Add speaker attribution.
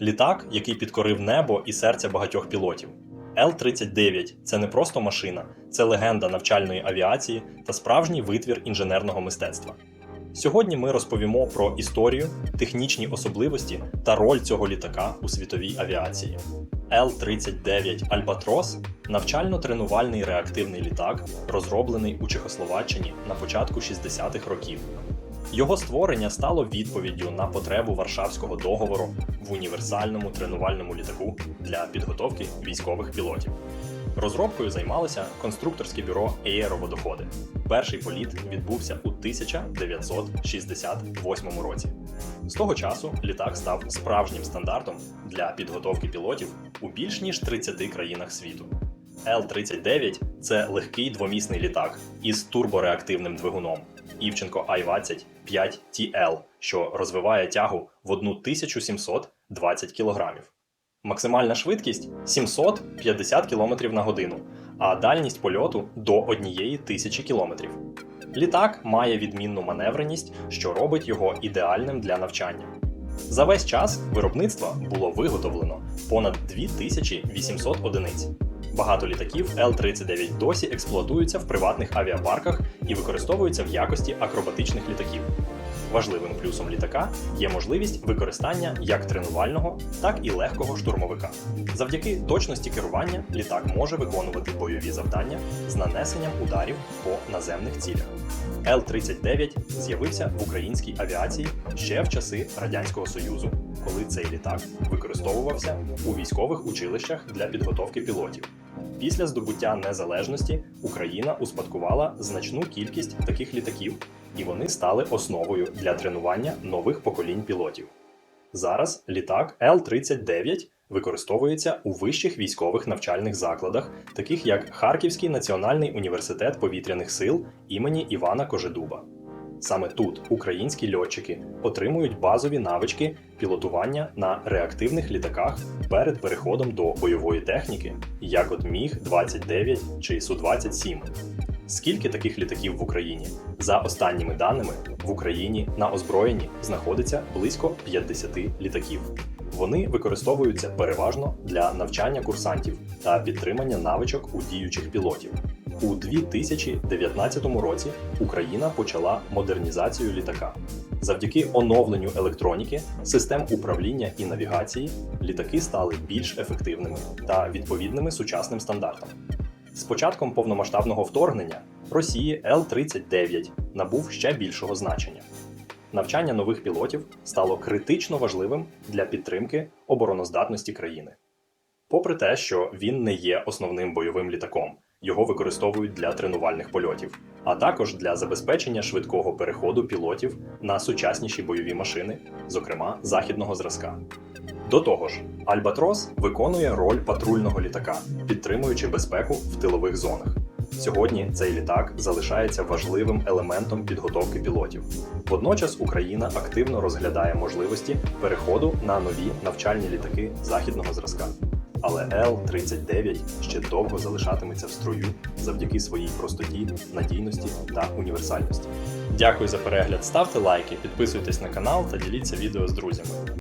Speaker 1: Літак, який підкорив небо і серця багатьох пілотів. Л-39 це не просто машина, це легенда навчальної авіації та справжній витвір інженерного мистецтва. Сьогодні ми розповімо про історію, технічні особливості та роль цього літака у світовій авіації. Л-39 Альбатрос навчально-тренувальний реактивний літак, розроблений у Чехословаччині на початку 60-х років. Його створення стало відповіддю на потребу Варшавського договору в універсальному тренувальному літаку для підготовки військових пілотів. Розробкою займалося конструкторське бюро Аероводоходи. Перший політ відбувся у 1968 році. З того часу літак став справжнім стандартом для підготовки пілотів у більш ніж 30 країнах світу. Л-39 це легкий двомісний літак із турбореактивним двигуном Івченко Ай-20 5TL, що розвиває тягу в 1720 кг. Максимальна швидкість 750 км на годину, а дальність польоту до 1000 км. Літак має відмінну маневреність, що робить його ідеальним для навчання. За весь час виробництва було виготовлено понад 2800 одиниць. Багато літаків Л-39 досі експлуатуються в приватних авіапарках і використовуються в якості акробатичних літаків. Важливим плюсом літака є можливість використання як тренувального, так і легкого штурмовика. Завдяки точності керування літак може виконувати бойові завдання з нанесенням ударів по наземних цілях. Л-39 з'явився в українській авіації ще в часи Радянського Союзу, коли цей літак використовувався у військових училищах для підготовки пілотів. Після здобуття незалежності Україна успадкувала значну кількість таких літаків, і вони стали основою для тренування нових поколінь пілотів. Зараз літак Л-39 використовується у вищих військових навчальних закладах, таких як Харківський національний університет повітряних сил імені Івана Кожедуба. Саме тут українські льотчики отримують базові навички пілотування на реактивних літаках перед переходом до бойової техніки, як от Міг 29 чи Су 27 Скільки таких літаків в Україні? За останніми даними, в Україні на озброєнні знаходиться близько 50 літаків. Вони використовуються переважно для навчання курсантів та підтримання навичок у діючих пілотів. У 2019 році Україна почала модернізацію літака. Завдяки оновленню електроніки, систем управління і навігації літаки стали більш ефективними та відповідними сучасним стандартам. З початком повномасштабного вторгнення Росії Л-39 набув ще більшого значення. Навчання нових пілотів стало критично важливим для підтримки обороноздатності країни. Попри те, що він не є основним бойовим літаком, його використовують для тренувальних польотів, а також для забезпечення швидкого переходу пілотів на сучасніші бойові машини, зокрема західного зразка. До того ж, Альбатрос виконує роль патрульного літака, підтримуючи безпеку в тилових зонах. Сьогодні цей літак залишається важливим елементом підготовки пілотів. Водночас Україна активно розглядає можливості переходу на нові навчальні літаки західного зразка. Але Л-39 ще довго залишатиметься в строю завдяки своїй простоті, надійності та універсальності. Дякую за перегляд, ставте лайки, підписуйтесь на канал та діліться відео з друзями.